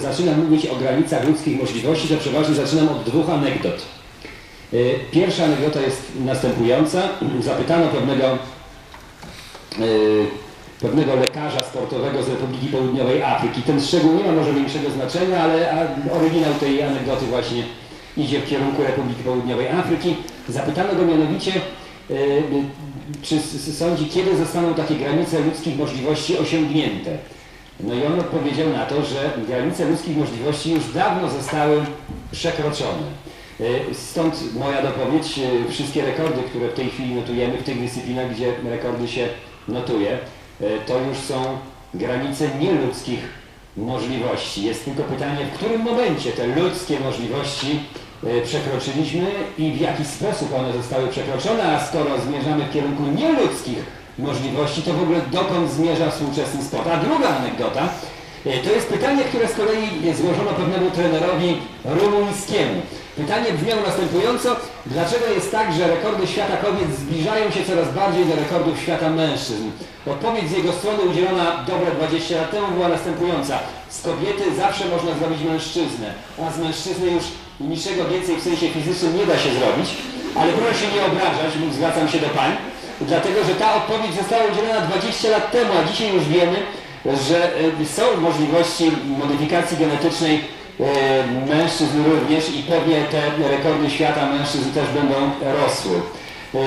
zaczynam mówić o granicach ludzkich możliwości, to przeważnie zaczynam od dwóch anegdot. Y, Pierwsza anegdota jest następująca. Zapytano pewnego, y, pewnego lekarza sportowego z Republiki Południowej Afryki. Ten szczegół nie ma może większego znaczenia, ale oryginał tej anegdoty właśnie idzie w kierunku Republiki Południowej Afryki. Zapytano go mianowicie, y, czy sądzi, kiedy zostaną takie granice ludzkich możliwości osiągnięte. No i on odpowiedział na to, że granice ludzkich możliwości już dawno zostały przekroczone. E, Stąd moja dopowiedź, e, wszystkie rekordy, które w tej chwili notujemy w tych dyscyplinach, gdzie rekordy się notuje, e, to już są granice nieludzkich możliwości. Jest tylko pytanie, w którym momencie te ludzkie możliwości przekroczyliśmy i w jaki sposób one zostały przekroczone, a skoro zmierzamy w kierunku nieludzkich możliwości, to w ogóle dokąd zmierza współczesny sport. A druga anegdota, e, to jest pytanie, które z kolei złożono pewnemu trenerowi rumuńskiemu. Pytanie brzmiało następująco, dlaczego jest tak, że rekordy świata kobiet zbliżają się coraz bardziej do rekordów świata mężczyzn? Odpowiedź z jego strony udzielona dobre 20 lat temu była następująca. Z kobiety zawsze można zrobić mężczyznę, a z mężczyzny już niczego więcej w sensie fizycznym nie da się zrobić, ale proszę się nie obrażać, zwracam się do pań, dlatego że ta odpowiedź została udzielona 20 lat temu, a dzisiaj już wiemy, że e, są możliwości modyfikacji genetycznej e, mężczyzn również i pewnie te rekordy świata mężczyzn też będą rosły. E,